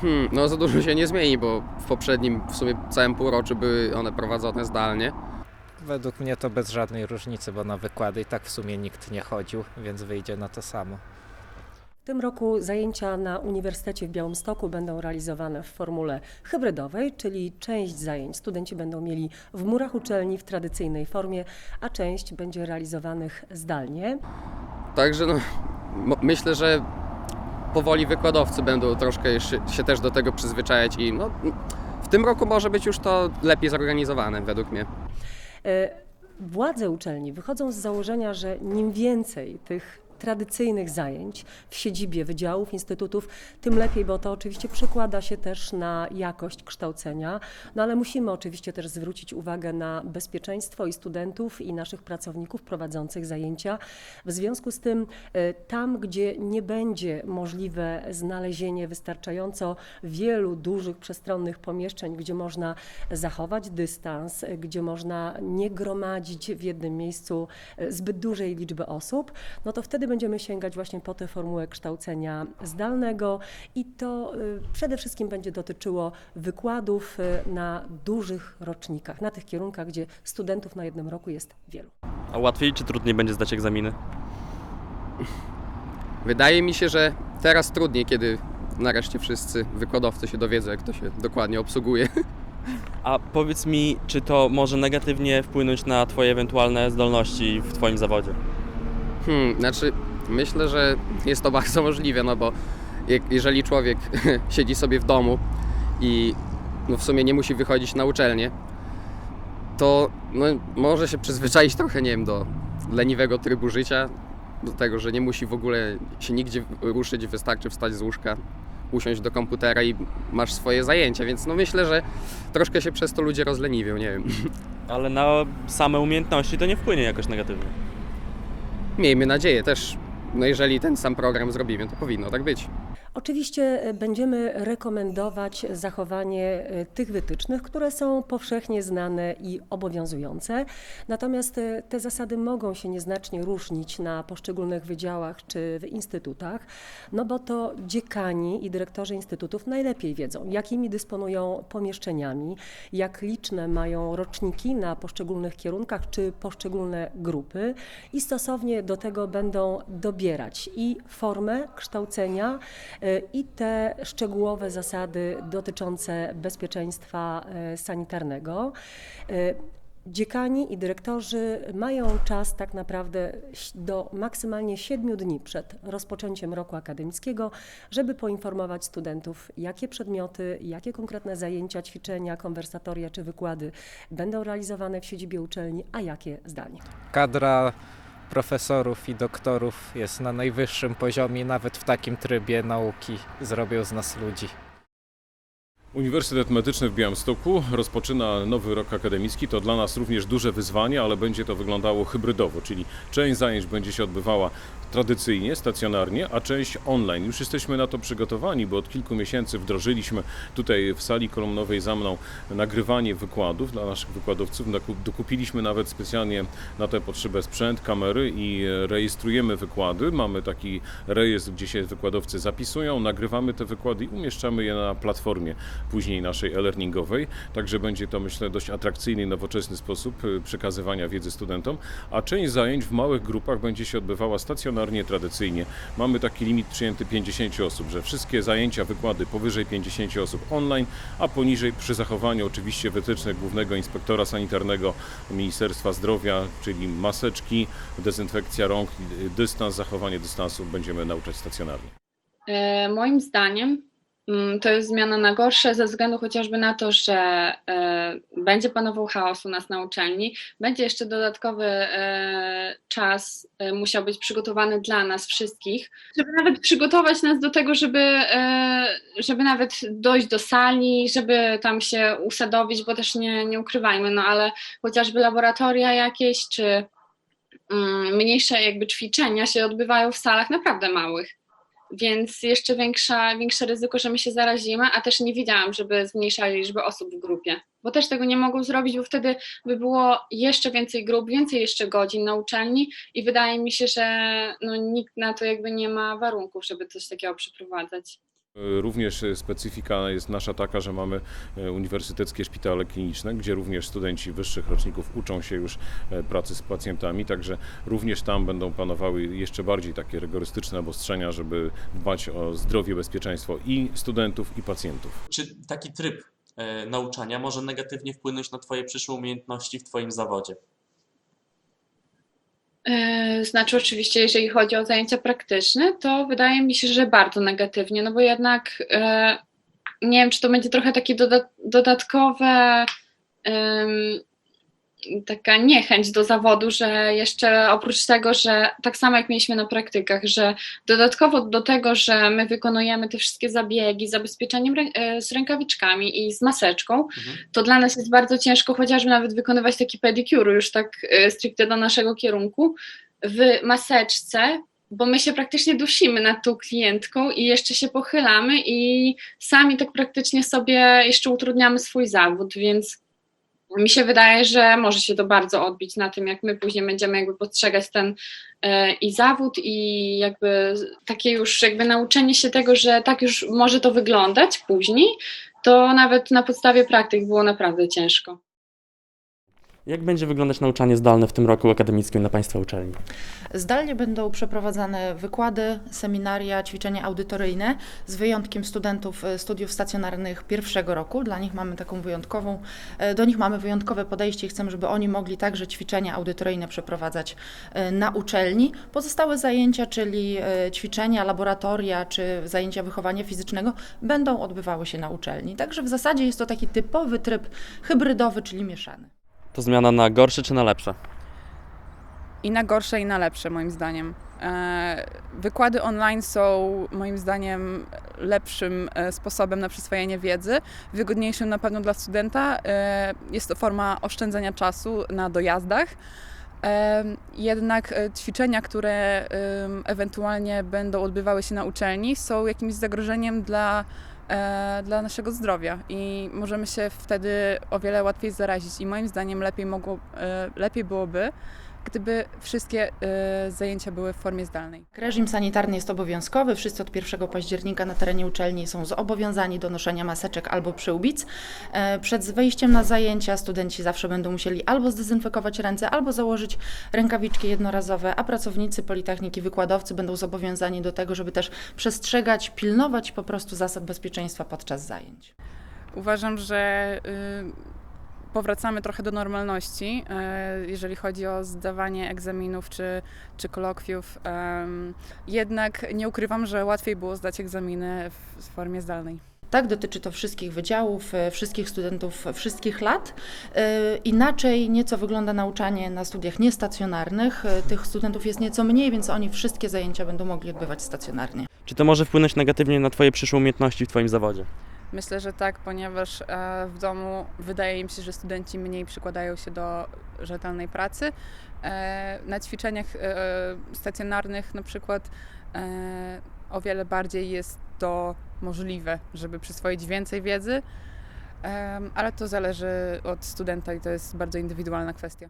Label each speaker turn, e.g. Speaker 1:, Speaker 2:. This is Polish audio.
Speaker 1: Hmm, no za dużo się nie zmieni, bo w poprzednim w sumie całym półroczu były one prowadzone zdalnie.
Speaker 2: Według mnie to bez żadnej różnicy, bo na wykłady i tak w sumie nikt nie chodził, więc wyjdzie na to samo.
Speaker 3: W tym roku zajęcia na Uniwersytecie w Białymstoku będą realizowane w formule hybrydowej, czyli część zajęć studenci będą mieli w murach uczelni w tradycyjnej formie, a część będzie realizowanych zdalnie.
Speaker 1: Także no, myślę, że powoli wykładowcy będą troszkę się też do tego przyzwyczajać i no, w tym roku może być już to lepiej zorganizowane według mnie.
Speaker 3: E, Władze uczelni wychodzą z założenia, że im więcej tych tradycyjnych zajęć w siedzibie wydziałów, instytutów, tym lepiej, bo to oczywiście przekłada się też na jakość kształcenia. No ale musimy oczywiście też zwrócić uwagę na bezpieczeństwo i studentów, i naszych pracowników prowadzących zajęcia. W związku z tym, e, tam, gdzie nie będzie możliwe znalezienie wystarczająco wielu dużych, przestronnych pomieszczeń, gdzie można zachować dystans, e, gdzie można nie gromadzić w jednym miejscu e, zbyt dużej liczby osób, no to wtedy będziemy sięgać właśnie po tę formułę kształcenia zdalnego i to y, przede wszystkim będzie dotyczyło wykładów y, na dużych rocznikach, na tych kierunkach, gdzie studentów na jednym roku jest wielu.
Speaker 4: A łatwiej czy trudniej będzie zdać egzaminy?
Speaker 1: Wydaje mi się, że teraz trudniej, kiedy nareszcie wszyscy wykładowcy się dowiedzą, jak to się dokładnie obsługuje.
Speaker 4: A powiedz mi, czy to może negatywnie wpłynąć na Twoje ewentualne zdolności w Twoim zawodzie?
Speaker 1: Hmm, znaczy, myślę, że jest to bardzo możliwe, no bo jeżeli człowiek siedzi sobie w domu i no w sumie nie musi wychodzić na uczelnię, to no, może się przyzwyczaić trochę, nie wiem, do leniwego trybu życia, do tego, że nie musi w ogóle się nigdzie ruszyć, wystarczy wstać z łóżka, usiąść do komputera i masz swoje zajęcia, więc no myślę, że troszkę się przez to ludzie rozleniwią, nie wiem.
Speaker 4: Ale na same umiejętności to nie wpłynie jakoś negatywnie.
Speaker 1: Miejmy nadzieję też, no jeżeli ten sam program zrobimy, to powinno tak być.
Speaker 3: Oczywiście e, będziemy rekomendować zachowanie e, tych wytycznych, które są powszechnie znane i obowiązujące. Natomiast e, te zasady mogą się nieznacznie różnić na poszczególnych wydziałach czy w instytutach, no bo to dziekani i dyrektorzy instytutów najlepiej wiedzą, jakimi dysponują pomieszczeniami, jak liczne mają roczniki na poszczególnych kierunkach czy poszczególne grupy i stosownie do tego będą dobierać i formę kształcenia, i te szczegółowe zasady dotyczące bezpieczeństwa y, sanitarnego. Y, Dziekani i dyrektorzy mają czas tak naprawdę do maksymalnie 7 dni przed rozpoczęciem roku akademickiego, żeby poinformować studentów, jakie przedmioty, jakie konkretne zajęcia, ćwiczenia, konwersatoria czy wykłady będą realizowane w siedzibie uczelni, a jakie zdalnie.
Speaker 2: Kadra profesorów i doktorów jest na najwyższym poziomie, nawet w takim trybie nauki zrobią z nas ludzi.
Speaker 5: Uniwersytet Medyczny w Białymstoku rozpoczyna nowy rok akademicki. To dla nas również duże wyzwanie, ale będzie to wyglądało hybrydowo, czyli część zajęć będzie się odbywała tradycyjnie, stacjonarnie, a część online. Już jesteśmy na to przygotowani, bo od kilku miesięcy wdrożyliśmy tutaj w sali kolumnowej za mną nagrywanie wykładów dla naszych wykładowców. Dokupiliśmy nawet specjalnie na tę potrzebę sprzęt, kamery i e, rejestrujemy wykłady. Mamy taki rejestr, gdzie się wykładowcy zapisują, nagrywamy te wykłady i umieszczamy je na platformie później naszej e-learningowej. Także będzie to myślę dość atrakcyjny nowoczesny sposób y, przekazywania wiedzy studentom, a część zajęć w małych grupach będzie się odbywała stacjonarnie, tradycyjnie. Mamy taki limit przyjęty 50 osób, że wszystkie zajęcia, wykłady powyżej 50 osób online, a poniżej przy zachowaniu oczywiście wytycznych Głównego Inspektora Sanitarnego Ministerstwa Zdrowia, czyli maseczki, dezynfekcja rąk, dystans, zachowanie dystansu będziemy nauczać stacjonarnie.
Speaker 6: E, Moim zdaniem to jest zmiana na gorsze ze względu chociażby na to, że e, będzie panował chaos u nas na uczelni, będzie jeszcze dodatkowy e, czas e, musiał być przygotowany dla nas wszystkich, żeby nawet przygotować nas do tego, żeby, żeby nawet dojść do sali, żeby tam się usadowić, bo też nie, nie ukrywajmy, no ale chociażby laboratoria jakieś czy mm, mniejsze jakby ćwiczenia się odbywają w salach naprawdę małych więc jeszcze większa, większe ryzyko, że my się zarazimy, a też nie widziałam, żeby zmniejszali liczbę osób w grupie, bo też tego nie mogą zrobić, bo wtedy by było jeszcze więcej grup, więcej jeszcze godzin na uczelni i wydaje mi się, że no, nikt na to jakby nie ma warunków, żeby coś takiego przeprowadzać.
Speaker 5: Również e, specyfika jest nasza taka, że mamy e, uniwersyteckie szpitale kliniczne, gdzie również studenci wyższych roczników uczą się już e, pracy z pacjentami, także również tam będą panowały jeszcze bardziej takie rygorystyczne obostrzenia, żeby dbać o zdrowie, bezpieczeństwo i studentów, i pacjentów.
Speaker 4: Czy taki tryb e, nauczania może negatywnie wpłynąć na Twoje przyszłe umiejętności w Twoim zawodzie?
Speaker 6: E, Znaczy, oczywiście, jeżeli chodzi o zajęcia praktyczne, to wydaje mi się, że bardzo negatywnie, no bo jednak e, nie wiem, czy to będzie trochę takie doda- dodatkowe, taka niechęć do zawodu, że jeszcze oprócz tego, że tak samo jak mieliśmy na praktykach, że dodatkowo do tego, że my wykonujemy te wszystkie zabiegi z zabezpieczeniem e, z rękawiczkami i z maseczką, to dla nas jest bardzo ciężko chociażby nawet wykonywać taki pedicure już tak e, stricte do naszego kierunku w maseczce, bo my się praktycznie dusimy nad tą klientką i jeszcze się pochylamy i sami tak praktycznie sobie jeszcze utrudniamy swój zawód, więc mi się wydaje, że może się to bardzo odbić na tym, jak my później będziemy jakby postrzegać ten e, i zawód i jakby takie już jakby nauczenie się tego, że tak już może to wyglądać później, to nawet na podstawie praktyk było naprawdę ciężko.
Speaker 4: Jak będzie wyglądać nauczanie zdalne w tym roku akademickim na Państwa uczelni?
Speaker 7: Zdalnie będą przeprowadzane wykłady, seminaria, ćwiczenia audytoryjne, z wyjątkiem studentów e, studiów stacjonarnych pierwszego roku. Dla nich mamy taką wyjątkową, e, do nich mamy wyjątkowe podejście i chcemy, żeby oni mogli także ćwiczenia audytoryjne przeprowadzać e, na uczelni. Pozostałe zajęcia, czyli ćwiczenia, laboratoria czy zajęcia wychowania fizycznego będą odbywały się na uczelni. Także w zasadzie jest to taki typowy tryb hybrydowy, czyli mieszany.
Speaker 4: To zmiana na gorsze czy na lepsze?
Speaker 8: i na gorsze, i na lepsze, moim zdaniem. E, Wykłady online są moim zdaniem lepszym e, sposobem na przyswojenie wiedzy, wygodniejszym na pewno dla studenta. E, Jest to forma oszczędzania czasu na dojazdach. Jednak ćwiczenia, które ewentualnie będą odbywały się na uczelni, są jakimś zagrożeniem dla, dla naszego zdrowia i możemy się wtedy o wiele łatwiej zarazić. I moim zdaniem lepiej, mogło, e, lepiej byłoby, gdyby wszystkie e, zajęcia były w formie zdalnej.
Speaker 7: Reżim sanitarny jest obowiązkowy. Wszyscy od 1 października na terenie uczelni są zobowiązani do noszenia maseczek albo przyłbic. E, Przed wejściem na zajęcia studenci zawsze będą musieli albo zdezynfekować ręce, albo założyć rękawiczki jednorazowe, a pracownicy Politechniki, wykładowcy będą zobowiązani do tego, żeby też przestrzegać, pilnować po prostu zasad bezpieczeństwa podczas zajęć.
Speaker 8: Uważam, że y, powracamy trochę do normalności, y, jeżeli chodzi o zdawanie egzaminów czy, czy kolokwiów. Jednak nie ukrywam, że łatwiej było zdać egzaminy w formie zdalnej.
Speaker 7: Tak, dotyczy to wszystkich wydziałów, e, wszystkich studentów wszystkich lat. E, Inaczej nieco wygląda nauczanie na studiach niestacjonarnych. E, Tych studentów jest nieco mniej, więc oni wszystkie zajęcia będą mogli odbywać stacjonarnie.
Speaker 4: Czy to może wpłynąć negatywnie na Twoje przyszłe umiejętności w Twoim zawodzie?
Speaker 8: Myślę, że tak, ponieważ e, w domu wydaje mi się, że studenci mniej przykładają się do rzetelnej pracy. E, Na ćwiczeniach e, stacjonarnych na przykład o wiele bardziej jest to możliwe, żeby przyswoić więcej wiedzy, ale to zależy od studenta i to jest bardzo indywidualna kwestia.